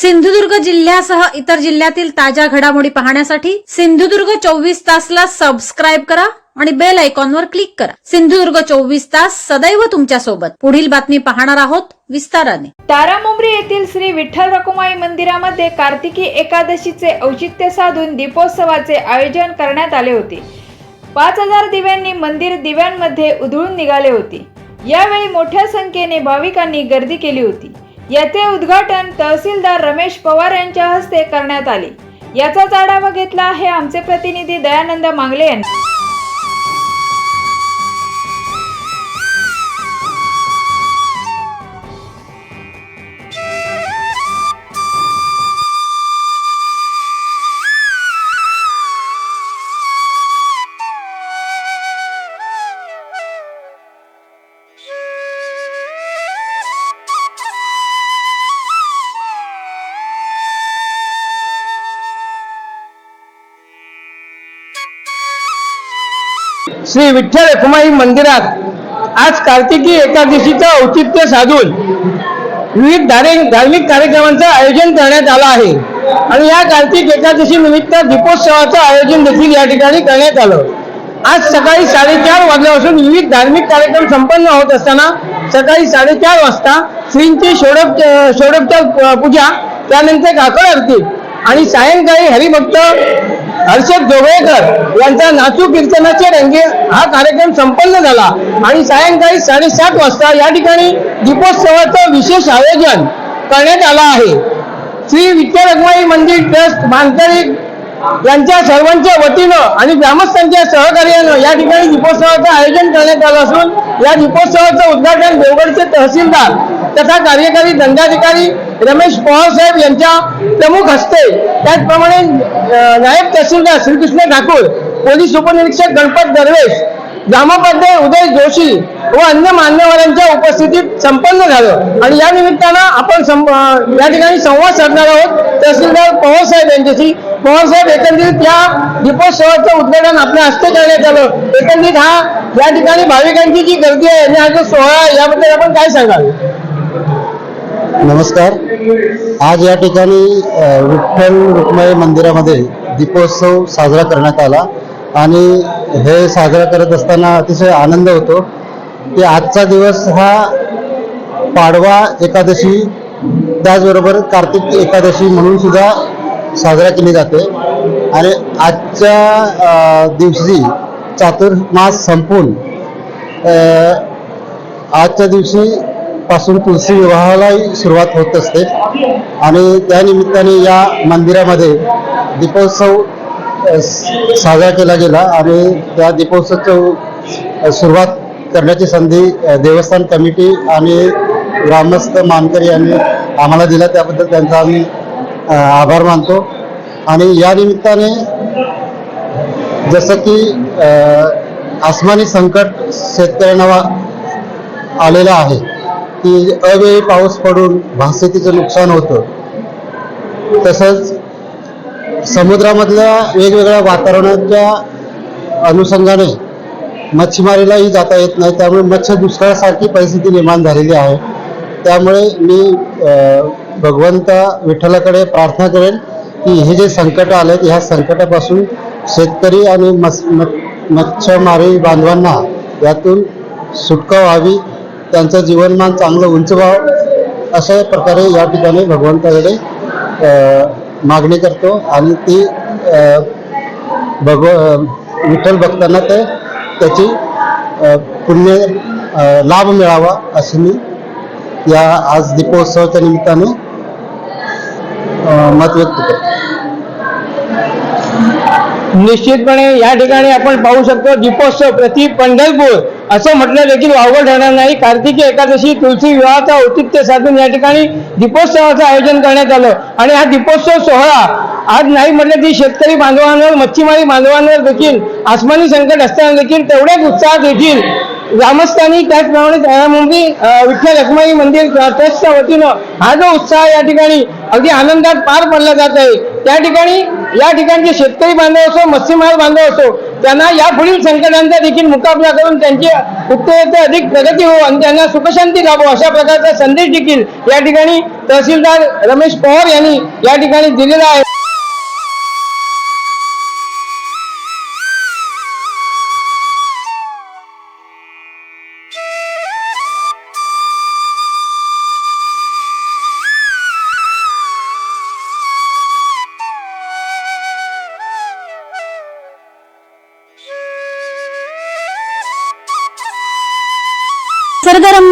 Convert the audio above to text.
सिंधुदुर्ग जिल्ह्यासह इतर जिल्ह्यातील ताज्या घडामोडी पाहण्यासाठी सिंधुदुर्ग चोवीस तासला सबस्क्राईब करा आणि बेल आयकॉनवर क्लिक करा. सिंधुदुर्ग चोवीस तास सदैव तुमच्यासोबत. पुढील बातमी पाहणार आहोत विस्ताराने. तारामुंबरी येथील श्री विठ्ठल रखुमाई मंदिरामध्ये कार्तिकी एकादशीचे औचित्य साधून दीपोत्सवाचे आयोजन करण्यात आले होते. पाच हजार दिव्यांनी मंदिर दिव्यांमध्ये उधळून निघाले होते. यावेळी मोठ्या संख्येने भाविकांनी गर्दी केली होती. याचे उद्घाटन तहसीलदार रमेश पवार यांच्या हस्ते करण्यात आले. याचाच आढावा घेतला आहे आमचे प्रतिनिधी दयानंद मांगले यांनी. श्री विठ्ठल रखुमाई मंदिरात आज कार्तिकी एकादशीचं औचित्य साधून विविध धार्मिक कार्यक्रमांचं आयोजन करण्यात आलं आहे. आणि या कार्तिक एकादशी निमित्त दीपोत्सवाचं आयोजन देखील या ठिकाणी करण्यात आलं. आज सकाळी साडेचार वाजल्यापासून विविध धार्मिक कार्यक्रम संपन्न होत असताना सकाळी साडेचार वाजता श्रींची षोडप षोडपच्या पूजा त्यानंतर काकड आरती आणि सायंकाळी हरिभक्त हर्षद जोगळेकर यांचा नाचू कीर्तनाचे रंगे हा कार्यक्रम संपन्न झाला. आणि सायंकाळी साडेसात वाजता या ठिकाणी दीपोत्सवाचं विशेष आयोजन करण्यात आलं आहे. श्री विठ्ठल रखमाई मंदिर ट्रस्ट मानकरी यांच्या सर्वांच्या वतीनं आणि ग्रामस्थांच्या सहकार्यानं या ठिकाणी दीपोत्सवाचं आयोजन करण्यात आलं असून या दीपोत्सवाचं उद्घाटन देवगडचे तहसीलदार तथा कार्यकारी दंडाधिकारी रमेश पवार साहेब यांच्या प्रमुख हस्ते त्याचप्रमाणे नायब तहसीलदार श्रीकृष्ण ठाकूर पोलीस उपनिरीक्षक गणपत दरवेश ग्रामोपाध्याय उदय जोशी व अन्य मान्यवरांच्या उपस्थितीत संपन्न झालं. आणि या निमित्तानं आपण सं- या ठिकाणी संवाद साधणार आहोत. तहसीलदार पवार साहेब यांच्याशी. पवार साहेब एकंदरीत या दीपोत्सवाचं उद्घाटन आपल्या हस्ते करण्यात आलं. एकंदरीत हा या ठिकाणी भाविकांची जी गर्दी आहे आणि हा जो सोहळा आहे याबद्दल आपण काय सांगाल? नमस्कार. आज या ठिकाणी विठ्ठल रुक्माई मंदिरामध्ये दीपोत्सव साजरा करण्यात आला आणि हे साजरा करत असताना अतिशय आनंद होतो की आजचा दिवस हा पाडवा एकादशी त्याचबरोबर कार्तिक एकादशी म्हणून सुद्धा साजरा केली जाते. आणि आजच्या दिवशी चातुर्मास संपून आजच्या दिवशी पासून तुलसी विवाहालाही सुरुवात होत असते. आणि त्यानिमित्ताने या मंदिरामध्ये दीपोत्सव साजरा केला गेला आणि त्या दीपोत्सवचं सुरुवात करण्याची संधी देवस्थान कमिटी आणि ग्रामस्थ मानकरी यांनी आम्हाला दिला. त्याबद्दल त्यांचा आम्ही आभार मानतो. आणि या निमित्ताने जसं की आसमानी संकट शेतकऱ्यांना आलेलं आहे की अवेळी पाऊस पडून भातशेतीचं नुकसान होतं. तसंच समुद्रामधल्या वेगवेगळ्या वातावरणाच्या अनुषंगाने मच्छीमारीलाही जाता येत नाही. त्यामुळे मत्स्य दुष्काळासारखी परिस्थिती निर्माण झालेली आहे. त्यामुळे मी भगवंता विठ्ठलाकडे प्रार्थना करेन की हे जे संकट आलेत ह्या संकटापासून शेतकरी आणि मत्स मत- बांधवांना यातून सुटका व्हावी. त्यांचं जीवनमान चांगलं उंच व्हावं अशा प्रकारे या ठिकाणी भगवंताकडे मागणी करतो. आणि ती भगव विठ्ठल भक्तांना ते त्याची पुण्य लाभ मिळावा अशी मी या आज दीपोत्सवाच्या निमित्ताने मत व्यक्त करतो. निश्चितपणे या ठिकाणी आपण पाहू शकतो दीपोत्सव प्रति पंढरपूर असं म्हटलं देखील वावगं ठरणार नाही. कार्तिकी एकादशी तुलसी विवाहाचा औचित्य साधून या ठिकाणी दीपोत्सवाचं आयोजन करण्यात आलं. आणि हा दीपोत्सव सोहळा आज नाही म्हटलं की शेतकरी बांधवांवर मच्छीमारी बांधवांवर देखील आसमानी संकट असताना देखील तेवढ्याच उत्साहात देखील ग्रामस्थांनी त्याचप्रमाणे मुंबई विठ्ठल रखमाई मंदिर ट्रस्टच्या वतीनं हा जो उत्साह या ठिकाणी अगदी आनंदात पार पडला जात आहे. त्या ठिकाणी या ठिकाणचे शेतकरी बांधव असो मच्छीमार बांधव असो त्यांना यापुढील संकटांचा देखील मुकाबला करून त्यांची उत्तरोत्तर अधिक प्रगती हो आणि त्यांना सुखशांती लाभो अशा प्रकारचा संदेश देखील या ठिकाणी तहसीलदार रमेश पवार यांनी या ठिकाणी दिलेला आहे.